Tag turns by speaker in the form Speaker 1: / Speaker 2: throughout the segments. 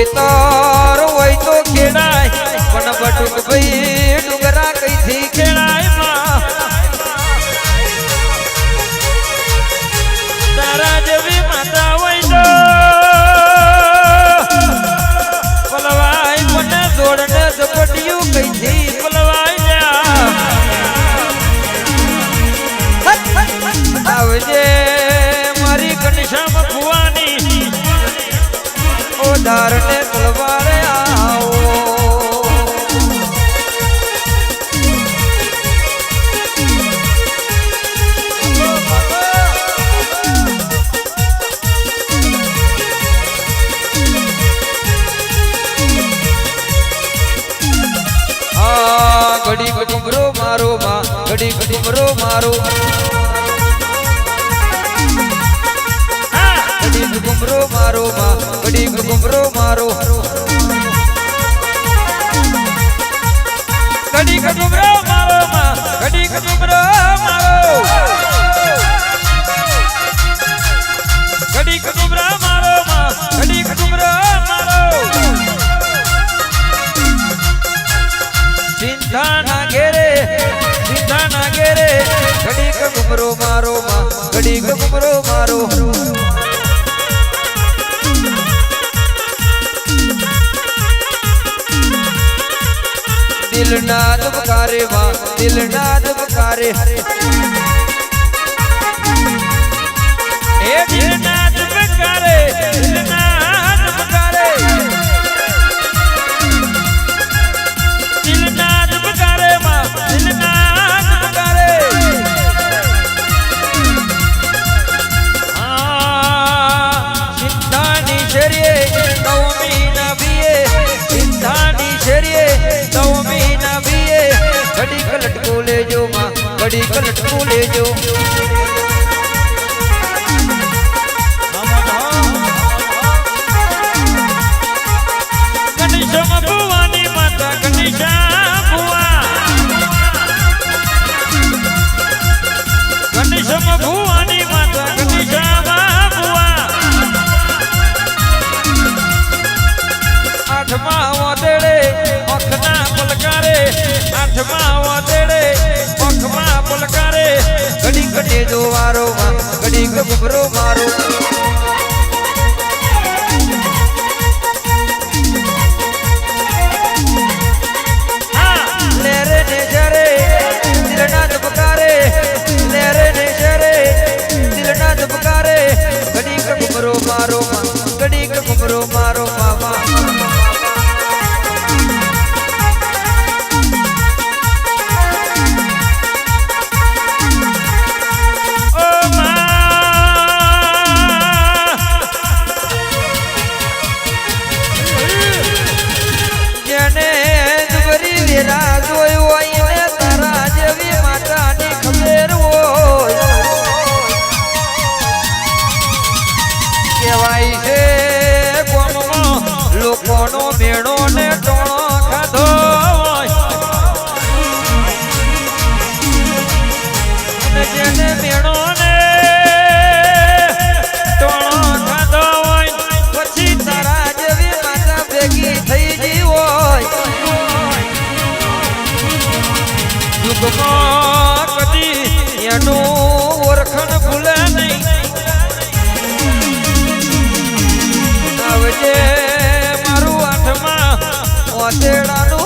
Speaker 1: ખેતર હોય તો ખેડાય. પણ બટુક ભાઈ ડુંગરા કઈથી ખેડાયમાં? તારા જેવી માતા હોય તો પલવાય મને જોડને ઝપટ્યું કઈ મારો માં, ઘડી ઘુમરો મારો. ઘડી ઘુમરો મારો માં, ઘડી ઘુમરો મારો. ઘડી ઘુમરો મારો માં, ઘડી ઘુમરો મારો. ચિંતા ના ઘેરે ચિંતા ના ઘેરે ઘડી ઘુમરો મારો માં, ઘડી ઘુમરો મારો. દિલના દબકારે વા દિલના દબકારે એ દિલ પંથમાં વાતેડે પંખમાં પલકારે. ઘડીક ટેડો વારો ઘડીક બબરો મારો મોટેડાનું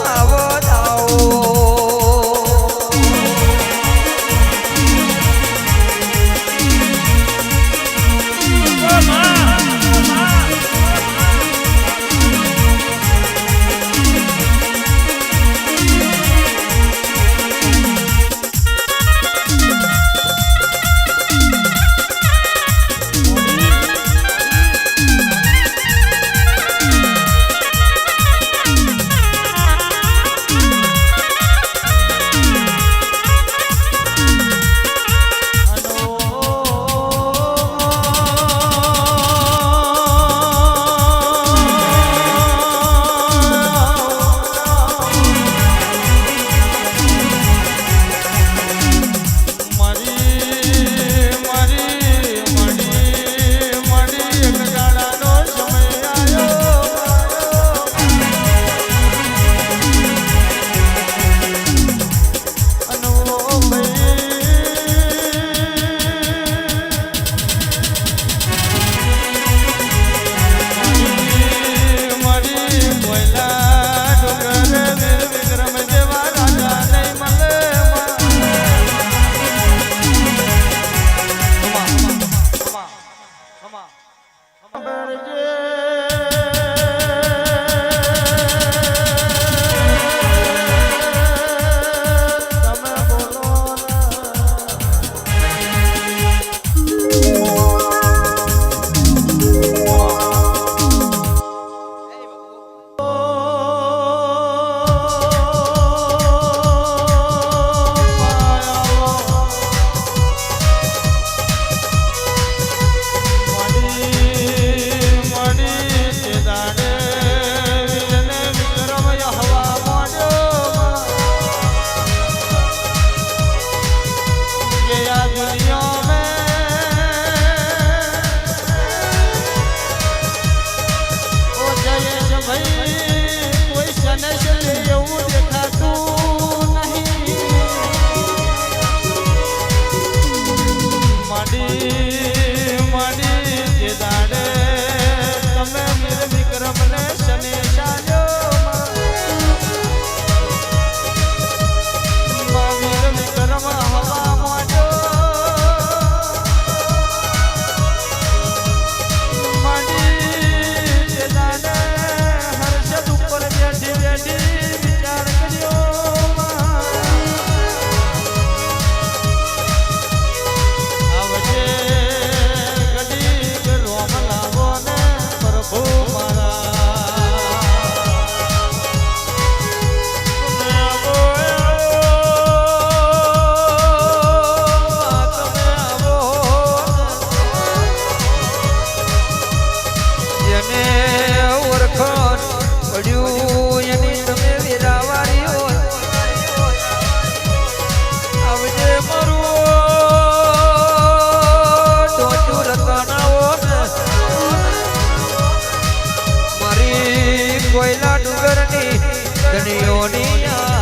Speaker 1: બન્યોની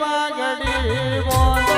Speaker 1: પાઘડી બોલ